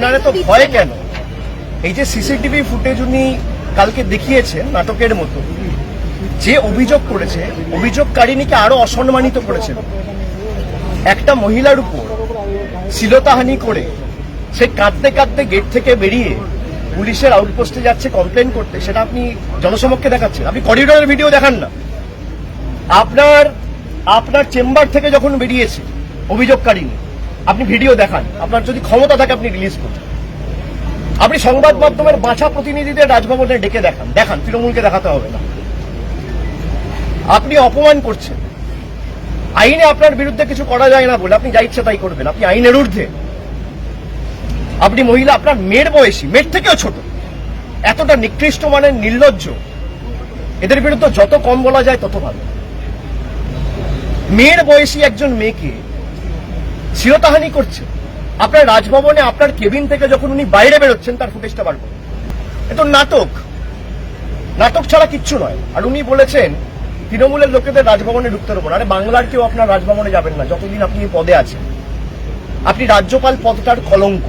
উনারে তো ভয় কেন? এই যে সিসিটিভি ফুটেজ উনি কালকে দেখিয়েছেন নাটকের মতো, যে অভিযোগ করেছে অভিযোগকারিনীকে আরও অসম্মানিত করেছেন। একটা মহিলার উপর শ্লীলতাহানি করে সে কাঁদতে কাঁদতে গেট থেকে বেরিয়ে পুলিশের আউটপোস্টে যাচ্ছে, কমপ্লেন করতে, সেটা আপনি জনসমক্ষে দেখাচ্ছেন। আপনি করিডোরের ভিডিও দেখান না। আপনার আপনার চেম্বার থেকে যখন বেরিয়েছে অভিযোগকারিনী আপনি ভিডিও দেখান। আপনার যদি ক্ষমতা থাকে, আপনি রিলিজ করুন। আপনি সংবাদ মাধ্যমের বাঁচা প্রতিনিধিদের রাজভবনে ডেকে দেখান। দেখান, তৃণমূলকে দেখাতে হবে না। আপনি অপমান করছেন। আইনে আপনার বিরুদ্ধে কিছু করা যায় না বলে আপনি যা ইচ্ছা তাই করবেন। আপনি আইনের ঊর্ধ্বে। আপনি মহিলা, আপনার মেয়ের বয়সী, মেয়ের থেকেও ছোট। এতটা নিকৃষ্ট মানের, নির্লজ্জ। এদের বিরুদ্ধে যত কম বলা যায়, তত ভালো। মেয়ের বয়সী একজন মেয়েকে শিরতাহানি করছে। আপনার রাজভবনে আপনার কেবিন থেকে যখন উনি বাইরে বেরোচ্ছেন, তার ফুটেজটা বার করুন। এ তো নাটক। নাটক ছাড়া কিচ্ছু নয়। আর উনি বলেছেন, তৃণমূলের লোকেদের রাজভবনে ঢুকতে না। আরে বাংলার কেউ আপনার রাজভবনে যাবেন না, যতদিন আপনি পদে আছেন। আপনি রাজ্যপাল পদটার কলঙ্ক।